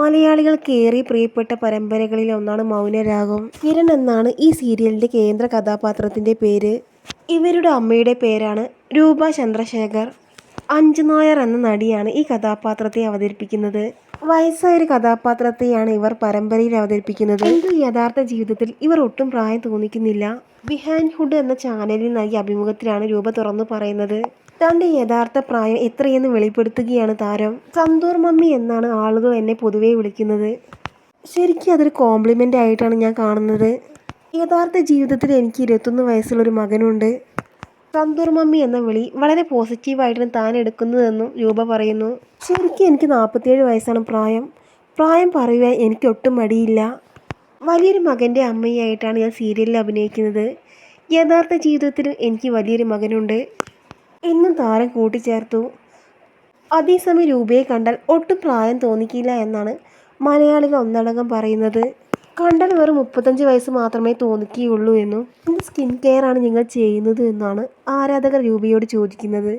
മലയാളികൾക്ക് ഏറെ പ്രിയപ്പെട്ട പരമ്പരകളിൽ ഒന്നാണ് മൗനരാഗം. കിരൺ എന്നാണ് ഈ സീരിയലിന്റെ കേന്ദ്ര കഥാപാത്രത്തിന്റെ പേര്. ഇവരുടെ അമ്മയുടെ പേരാണ് രൂപ ചന്ദ്രശേഖർ. അഞ്ജു നായർ എന്ന നടിയാണ് ഈ കഥാപാത്രത്തെ അവതരിപ്പിക്കുന്നത്. വയസ്സായ ഒരു കഥാപാത്രത്തെയാണ് ഇവർ പരമ്പരയിൽ അവതരിപ്പിക്കുന്നത്. എങ്കിൽ യഥാർത്ഥ ജീവിതത്തിൽ ഇവർ ഒട്ടും പ്രായം തോന്നിക്കുന്നില്ല. ബിഹൈൻഡ് എന്ന ചാനലിൽ നൽകിയ അഭിമുഖത്തിലാണ് രൂപ തുറന്നു പറയുന്നത്. തന്റെ യഥാർത്ഥ പ്രായം എത്രയെന്ന് വെളിപ്പെടുത്തുകയാണ് താരം. സന്തൂർ മമ്മി എന്നാണ് ആളുകൾ എന്നെ പൊതുവെ വിളിക്കുന്നത്. ശരിക്കും അതൊരു കോംപ്ലിമെന്റ് ആയിട്ടാണ് ഞാൻ കാണുന്നത്. യഥാർത്ഥ ജീവിതത്തിൽ എനിക്ക് ഇരുപത്തൊന്ന് വയസ്സുള്ളൊരു മകനുണ്ട്. സന്തൂർ മമ്മി എന്ന വിളി വളരെ പോസിറ്റീവായിട്ടാണ് താൻ എടുക്കുന്നതെന്നും രൂപ പറയുന്നു. ശരിക്കും എനിക്ക് നാൽപ്പത്തിയേഴ് വയസ്സാണ് പ്രായം. പ്രായം പറയുവാൻ എനിക്ക് ഒട്ടും മടിയില്ല. വലിയൊരു മകന്റെ അമ്മയായിട്ടാണ് ഞാൻ സീരിയലിൽ അഭിനയിക്കുന്നത്. യഥാർത്ഥ ജീവിതത്തിൽ എനിക്ക് വലിയൊരു മകനുണ്ട്. എന്നും താരം കൂട്ടിച്ചേർത്തു. അതേസമയം രൂപയെ കണ്ടാൽ ഒട്ടും പ്രായം തോന്നിക്കില്ല എന്നാണ് മലയാളികൾ ഒന്നടങ്കം പറയുന്നത്. കണ്ടാൽ വെറും മുപ്പത്തഞ്ച് വയസ്സ് മാത്രമേ തോന്നിക്കുകയുള്ളൂ എന്നും എന്ത് സ്കിൻ കെയർ ആണ് നിങ്ങൾ ചെയ്യുന്നത് എന്നാണ് ആരാധകർ രൂപയോട് ചോദിക്കുന്നത്.